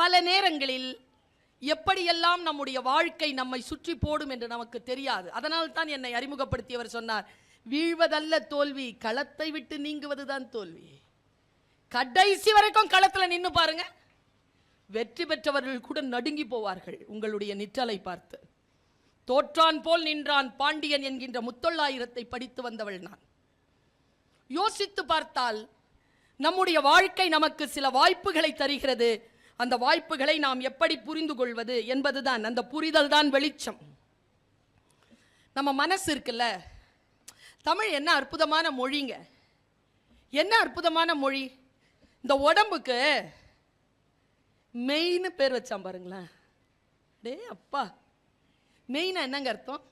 பல நேரங்களில் எப்படியெல்லாம் நம்முடைய வாழ்க்கை நம்மை சுற்றி போடும் என்று நமக்கு தெரியாது. அதனால் தான் என்னை அறிமுகப்படுத்தியவர் சொன்னார் வீழ்வதல்ல தோல்வி களத்தை விட்டு நீங்குவதுதான் தோல்வி. கடைசி வரைக்கும் களத்தில் நின்று பாருங்க. வெற்றி பெற்றவர்கள் கூட நடுங்கி போவார்கள் உங்களுடைய நிற்றலை பார்த்து. தோற்றான் போல் நின்றான் பாண்டியன் என்கின்ற முத்தொள்ளாயிரத்தை படித்து வந்தவள் நான். யோசித்து பார்த்தால் நம்முடைய வாழ்க்கை நமக்கு சில வாய்ப்புகளை தருகிறது. அந்த வாய்ப்புகளை நாம் எப்படி புரிந்து கொள்வது என்பதுதான் அந்த புரிதல் தான் வெளிச்சம். நம்ம மனசு இருக்குல்ல தமிழ் என்ன அற்புதமான மொழிங்க? என்ன அற்புதமான மொழி? இந்த உடம்புக்கு மெயின்னு பேர் வச்சான் பாருங்களேன். டே அப்பா மெயினா என்னங்க அர்த்தம்?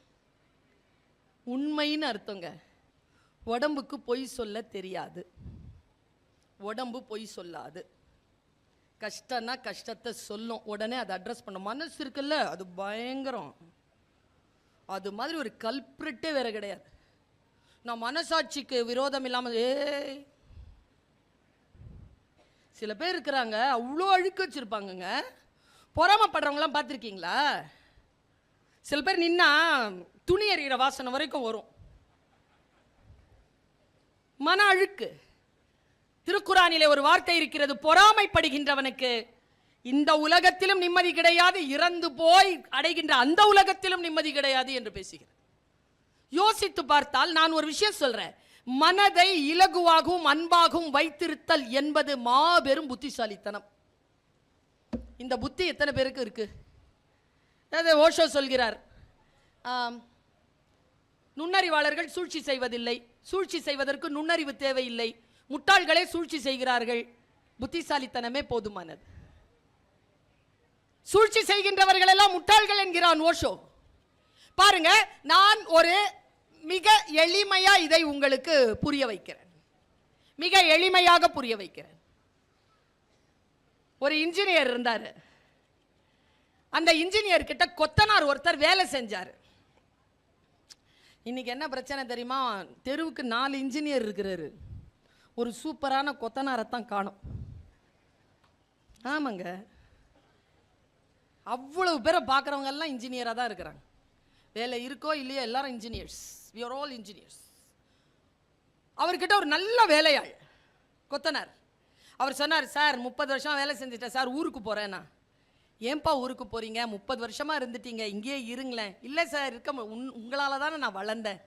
உண்மைன்னு அர்த்தங்க. உடம்புக்கு பொய் சொல்ல தெரியாது. உடம்பு பொய் சொல்லாது. கஷ்டம்னா கஷ்டத்தை சொல்லும். உடனே அதை அட்ரஸ் பண்ண மனசு இருக்குல்ல அது பயங்கரம். அது மாதிரி ஒரு கல்பிரிட்டே வேற கிடையாது. நான் மனசாட்சிக்கு விரோதம் இல்லாமல் ஏய். சில பேர் இருக்கிறாங்க அவ்வளோ அழுக்கு வச்சுருப்பாங்கங்க. பொறாமப்படுறவங்களாம் பார்த்துருக்கீங்களா? சில பேர் நின்னா துணி எறிகிற வாசனை வரைக்கும் வரும். மன அழுக்கு. திருக்குறானிலே ஒரு வார்த்தை இருக்கிறது பொறாமைப்படுகின்றவனுக்கு. இந்த உலகத்திலும் நிம்மதி கிடையாது இறந்து போய் அடைகின்ற அந்த உலகத்திலும் நிம்மதி கிடையாது என்று பேசுகிறார் யோசித்து பார்த்தால் நான் ஒரு விஷயம் சொல்றேன். மனதை இலகுவாகவும் அன்பாகவும் வைத்திருத்தல் என்பது மாபெரும் புத்திசாலித்தனம். இந்த புத்தி எத்தனை பேருக்கு இருக்கு? அதாவது ஓஷோ சொல்கிறார் ஆம், நுண்ணறிவாளர்கள் சூழ்ச்சி செய்வதில்லை. சூழ்ச்சி செய்வதற்கு நுண்ணறிவு தேவையில்லை. முட்டாள்களே சூழ்ச்சி செய்கிறார்கள். புத்திசாலித்தனமே போதுமானது. சூழ்ச்சி செய்கின்றவர்கள் எல்லாம் முட்டாள்கள் என்கிறான் ஓஷோ. பாருங்க நான் ஒரு மிக எளிமையா இதை உங்களுக்கு புரிய வைக்கிறேன். மிக எளிமையாக புரிய வைக்கிறேன். ஒரு இன்ஜினியர் இருந்தார். அந்த இன்ஜினியர் கிட்ட கொத்தனார் ஒருத்தர் வேலை செஞ்சார். இன்னைக்கு என்ன பிரச்சனை தெரியுமா? தெருவுக்கு நாலு இன்ஜினியர் இருக்கிறாரு. ஒரு சூப்பரான கொத்தனாரை தான் காணும். ஆமாங்க. அவ்வளவு பேரை பார்க்குறவங்க எல்லாம் இன்ஜினியராக தான் இருக்கிறாங்க. வேலை இருக்கோ இல்லையோ எல்லாரும் இன்ஜினியர்ஸ் we ஆல் இன்ஜினியர்ஸ் அவர்கிட்ட ஒரு நல்ல வேலையாள் கொத்தனார். அவர் சொன்னார் சார் முப்பது வருஷம் வேலை செஞ்சுட்டேன். சார் ஊருக்கு போகிறேன்னா ஏன்பா ஊருக்கு போகிறீங்க முப்பது வருஷமாக இருந்துட்டீங்க. இங்கேயே இருங்களேன். இல்லை சார் இருக்க உன் உங்களால் தானே நான் வளர்ந்தேன்.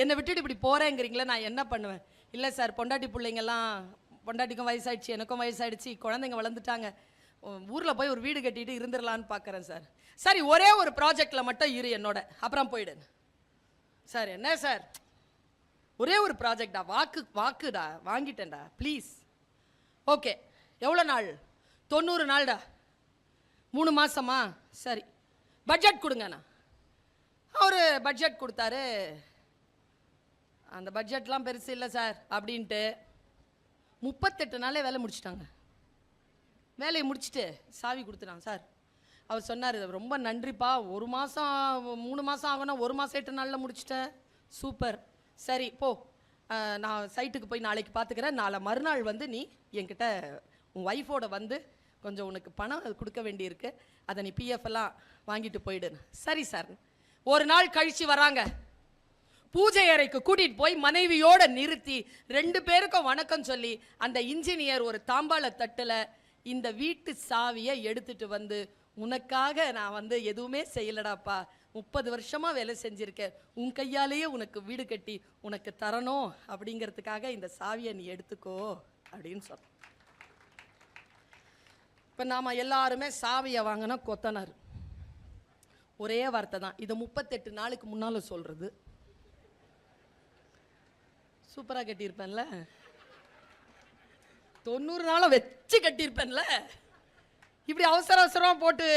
என்னை விட்டுட்டு இப்படி போகிறேங்கிறீங்களே நான் என்ன பண்ணுவேன்? இல்லை சார் பொண்டாட்டி பிள்ளைங்கெல்லாம் பொண்டாட்டிக்கும் வயசாயிடுச்சு எனக்கும் வயசாயிடுச்சு குழந்தைங்க வளர்ந்துட்டாங்க. ஊரில் போய் ஒரு வீடு கட்டிட்டு இருந்துடலான்னு பார்க்குறேன் சார். சரி ஒரே ஒரு ப்ராஜெக்டில் மட்டும் இரு என்னோட. அப்புறம் போயிடு. சார் என்ன சார்? ஒரே ஒரு ப்ராஜெக்டா வாக்கு வாக்குடா? வாங்கிட்டேன்டா ப்ளீஸ் ஓகே எவ்வளோ நாள்? தொண்ணூறு நாள்டா. மூணு மாதமா சரி. பட்ஜெட் கொடுங்கண்ணா. அவர் பட்ஜெட் கொடுத்தாரு அந்த பட்ஜெட்லாம் பெருசு இல்லை சார் அப்படின்ட்டு முப்பத்தெட்டு நாளே வேலை முடிச்சிட்டாங்க. வேலையை முடிச்சுட்டு சாவி கொடுத்துட்டான் சார் அவர் சொன்னார் ரொம்ப நன்றிப்பா. ஒரு மாதம் மூணு மாதம் ஆகும்னா ஒரு மாதம் எட்டு நாளில் முடிச்சிட்டேன். சூப்பர். சரி போ. நான் சைட்டுக்கு போய் நாளைக்கு பார்த்துக்கிறேன் நாளை மறுநாள் வந்து நீ என்கிட்ட உன் ஒய்ஃபோட வந்து கொஞ்சம் உனக்கு பணம் கொடுக்க வேண்டியிருக்கு. அதை நீ பிஎஃப் எல்லாம் வாங்கிட்டு போயிடு. சரி சார் ஒரு நாள் கழிச்சு வராங்க. பூஜை அறைக்கு கூட்டிட்டு போய் மனைவியோட நிறுத்தி ரெண்டு பேருக்கும் வணக்கம் சொல்லி அந்த இன்ஜினியர் ஒரு தாம்பாள தட்டுல இந்த வீட்டு சாவியை எடுத்துட்டு வந்து உனக்காக நான் வந்து எதுவுமே செய்யலடாப்பா. முப்பது வருஷமா வேலை செஞ்சிருக்கேன். உன் கையாலேயே உனக்கு வீடு கட்டி உனக்கு தரணும் அப்படிங்கிறதுக்காக இந்த சாவியை நீ எடுத்துக்கோ அப்படின்னு சொன்ன இப்போ நாம எல்லாருமே சாவியை வாங்கினா கொத்தனார். ஒரே வார்த்தை தான். இதை முப்பத்தெட்டு நாளுக்கு முன்னால சொல்றது. சூப்பராக கட்டியிருப்பேன்ல. தொண்ணூறு நாளும் வச்சு கட்டியிருப்பேன்ல. இப்படி அவசர அவசரமாக போட்டு